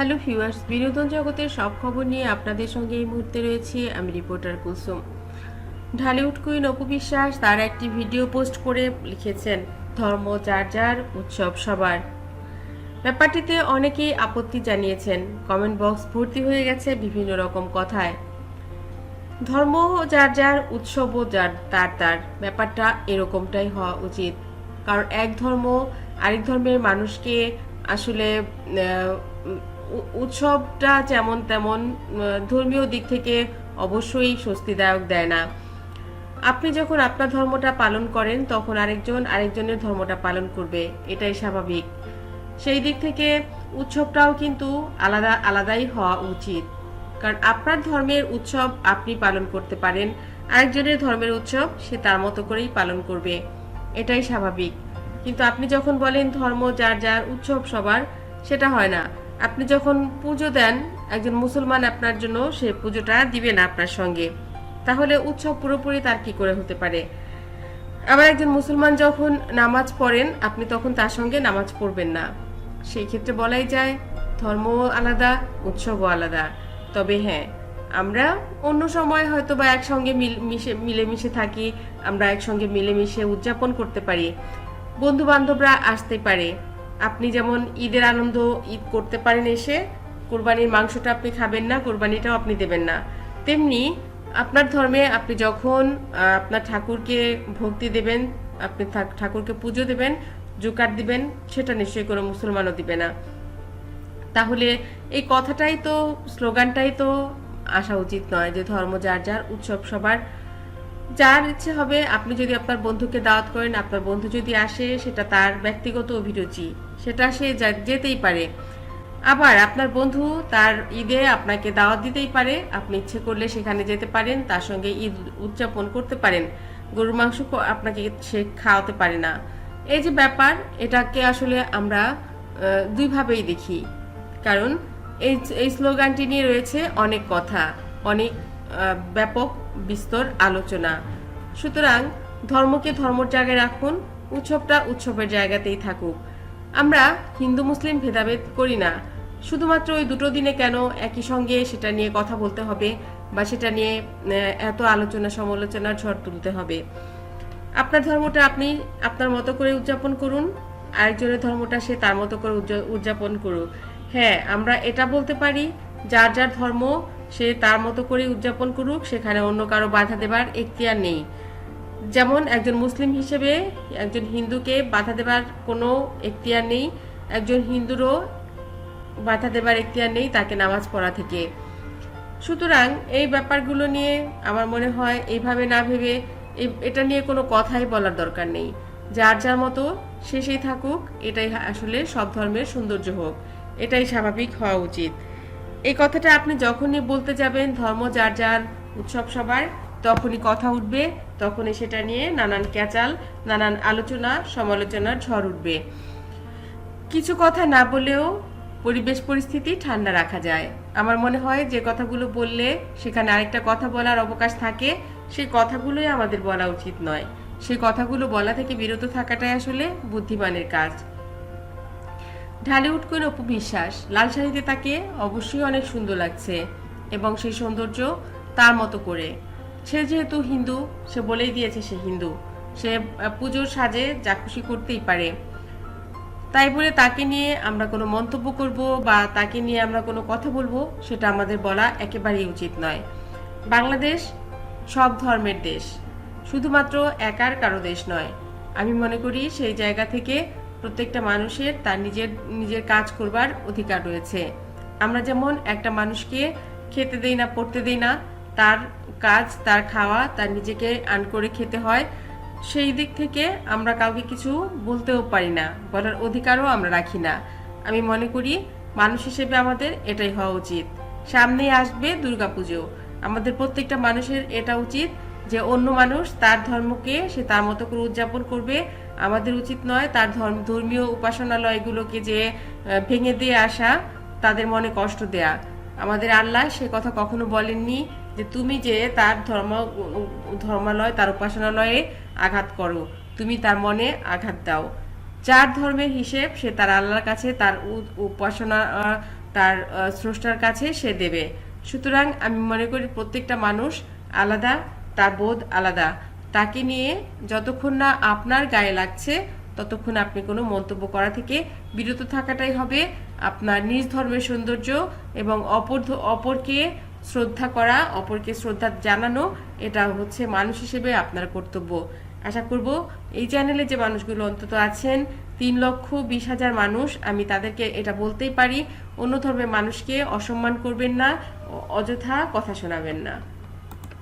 Hello viewers, বিনোদন জগতের সব খবর নিয়ে আপনাদের সঙ্গে এই মুহূর্তে রয়েছি আমি রিপোর্টার কুসুম ঢালিউড কুইন অপু বিশ্বাস তার একটি ভিডিও পোস্ট করে লিখেছেন, ধর্ম, যার যার উৎসব সবার। ব্যাপারটিতে অনেকেই আপত্তি জানিয়েছেন, কমেন্ট বক্স ভর্তি হয়ে গেছে বিভিন্ন রকম কথায়। ধর্ম, যার যার উৎসবও যার, তার তার। ব্যাপারটা এরকমটাই হওয়া উচিত। কারণ এক ধর্ম আরেক ধর্মের মানুষকে আসলে উৎসবটা যেমন তেমন ধর্মীয় দিক থেকে অবশ্যই স্বস্তিদায়ক দেয় না। আপনি যখন আপনার ধর্মটা পালন করেন, তখন আরেকজন আরেকজনের ধর্মটা পালন করবে, এটাই স্বাভাবিক। সেই দিক থেকে উৎসবটাও কিন্তু আলাদা, আলাদাই হওয়া উচিত। কারণ আপনার ধর্মের উৎসব আপনি পালন করতে পারেন, আরেকজনের ধর্মের উৎসব সে তার মতো করেই পালন করবে, এটাই স্বাভাবিক। কিন্তু আপনি যখন বলেন ধর্ম যার যার উৎসব সবার, সেটা হয় না। আপনি যখন পুজো দেন, একজন মুসলমান আপনার জন্য সে পুজোটা দিবে না আপনার সঙ্গে। তাহলে উৎসব পুরোপুরি তার কি করে হতে পারে? আবার একজন মুসলমান যখন নামাজ পড়েন, আপনি তখন তার সঙ্গে নামাজ পড়বেন না। সেই ক্ষেত্রে বলাই যায় ধর্মও আলাদা, উৎসবও আলাদা। তবে হ্যাঁ আমরা অন্য সময় হয়তো বা একসঙ্গে মিশে, মিলেমিশে থাকি, আমরা একসঙ্গে মিলেমিশে উদযাপন করতে পারি। বন্ধু বান্ধবরা আসতে পারে। আপনি যেমন ঈদের আনন্দ ঈদ করতে পারেন এসে, কোরবানির মাংসটা আপনি খাবেন না, কোরবানিটাও আপনি দেবেন না। তেমনি আপনার ধর্মে আপনি যখন আপনার ঠাকুরকে ভক্তি দেবেন, আপনি ঠাকুরকে পুজো দেবেন, জোকার দিবেন, সেটা নিশ্চয়ই কোনো মুসলমানও দিবে না। তাহলে এই কথাটাই তো, স্লোগানটাই তো আসা উচিত নয় যে ধর্ম যার যার, উৎসব সবার। যার ইচ্ছে হবে, আপনি যদি আপনার বন্ধুকে দাওয়াত করেন, আপনার বন্ধু যদি আসে, সেটা তার ব্যক্তিগত অভিরুচি। সেটা সে যেতেই পারে। আবার আপনার বন্ধু তার ঈদে আপনাকে দাওয়াত দিতেই পারে। আপনি ইচ্ছে করলে সেখানে যেতে পারেন, তার সঙ্গে ঈদ উদযাপন করতে পারেন। গরুর মাংস আপনাকে সে খাওয়াতে পারে না। এই যে ব্যাপার, এটাকে আসলে আমরা দুইভাবেই দেখি। কারণ এই এই স্লোগানটি নিয়ে রয়েছে অনেক কথা, অনেক ব্যাপক বিস্তর আলোচনা। সুতরাং ধর্মকে ধর্মর জায়গায় রাখুন, উৎসবটা উৎসবের জায়গাতেই থাকুক। আমরা হিন্দু মুসলিম ভেদাভেদ করি না। শুধুমাত্র ওই দুটো দিনে কেন একই সঙ্গে সেটা নিয়ে কথা বলতে হবে বা সেটা নিয়ে এত আলোচনা সমালোচনার ঝড় তুলতে হবে? আপনার ধর্মটা আপনি আপনার মতো করে উদযাপন করুন, আরেকজনের ধর্মটা সে তার মতো করে উদযা- উদযাপন করুক। হ্যাঁ আমরা এটা বলতে পারি, যার যার ধর্ম সে তার মতো করে উদযাপন করুক, সেখানে অন্য কারও বাধা দেবার এখতিয়ার নেই। যেমন একজন মুসলিম হিসেবে একজন হিন্দুকে বাধা দেবার কোনো এখতিয়ার নেই, একজন হিন্দুরও বাধা দেবার এখতিয়ার নেই তাকে নামাজ পড়া থেকে। সুতরাং এই ব্যাপারগুলো নিয়ে আমার মনে হয় এইভাবে না ভেবে এটা নিয়ে কোনো কথাই বলার দরকার নেই। যার যার মতো সেই থাকুক, এটাই আসলে সব ধর্মের সৌন্দর্য হোক, এটাই স্বাভাবিক হওয়া উচিত। এই কথাটা আপনি যখনই বলতে যাবেন, ধর্ম যার যার উৎসব সবার তখনই কথা উঠবে, তখনই সেটা নিয়ে নানান ক্যাচাল, নানান আলোচনা, সমালোচনার ঝড় উঠবে। কিছু কথা না বলেও পরিবেশ পরিস্থিতি ঠান্ডা রাখা যায়। আমার মনে হয় যে কথাগুলো বললে সেখানে আরেকটা কথা বলার অবকাশ থাকে, সেই কথাগুলোই আমাদের বলা উচিত নয়। সেই কথাগুলো বলা থেকে বিরত থাকাটাই আসলে বুদ্ধিমানের কাজ। ঢালিউড কুইন অপু বিশ্বাস, লাল শাড়িতে তাকে অবশ্যই অনেক সুন্দর লাগছে এবং সেই সৌন্দর্য তার মতো করে। সে যেহেতু হিন্দু, সে বলেই দিয়েছে সে হিন্দু। সে পুজোর সাজে যা খুশি করতেই পারে। তাই বলে তাকে নিয়ে আমরা কোনো মন্তব্য করব বা তাকে নিয়ে আমরা কোনো কথা বলব, সেটা আমাদের বলা একেবারেই উচিত নয়। বাংলাদেশ সব ধর্মের দেশ, শুধুমাত্র একার কারও দেশ নয়। আমি মনে করি সেই জায়গা থেকে প্রত্যেকটা মানুষের তার নিজের নিজের কাজ করবার অধিকার রয়েছে। আমরা যেমন একটা মানুষকে খেতে দেই না, পড়তে দেই না, তার কাজ, তার খাওয়া, তার নিজেকে আন করে খেতে হয়, সেই দিক থেকে আমরা কাউকে কিছু বলতেও পারি না, বলার অধিকারও আমরা রাখি না। আমি মনে করি মানুষ হিসেবে আমাদের এটাই হওয়া উচিত। সামনেই আসবে দুর্গাপুজো। আমাদের প্রত্যেকটা মানুষের এটা উচিত যে অন্য মানুষ তার ধর্মকে সে তার মতো করে উদযাপন করবে। আমাদের উচিত নয় তার ধর্ম, ধর্মীয় উপাসনালয়গুলোকে যে ভেঙে দিয়ে আসা, তাদের মনে কষ্ট দেয়া। আমাদের আল্লাহ সে কথা কখনো বলেননি। যে তুমি যে তার ধর্ম, ধর্মালয়, তার উপাসনালয়ে আঘাত করো, তুমি তার মনে আঘাত দাও। যার ধর্মের হিসেব, সে তার আল্লাহর কাছে, তার উপাসনা তার স্রষ্টার কাছে সে দেবে। সুতরাং আমি মনে করি প্রত্যেকটা মানুষ আলাদা, তার বোধ আলাদা। তাকে নিয়ে যতক্ষণ না আপনার গায়ে লাগছে, ততক্ষণ আপনি কোনো মন্তব্য করা থেকে বিরত থাকাটাই হবে আপনার নিজ ধর্মের সৌন্দর্য এবং অপর অপরকে শ্রদ্ধা করা, অপরকে শ্রদ্ধা জানানো, এটা হচ্ছে মানুষ হিসেবে আপনার কর্তব্য। আশা করব এই চ্যানেলে যে মানুষগুলো অন্তত আছেন, তিন লক্ষ বিশ হাজার মানুষ, আমি তাদেরকে এটা বলতেই পারি, অন্য ধর্মের মানুষকে অসম্মান করবেন না, অযথা কথা শোনাবেন না।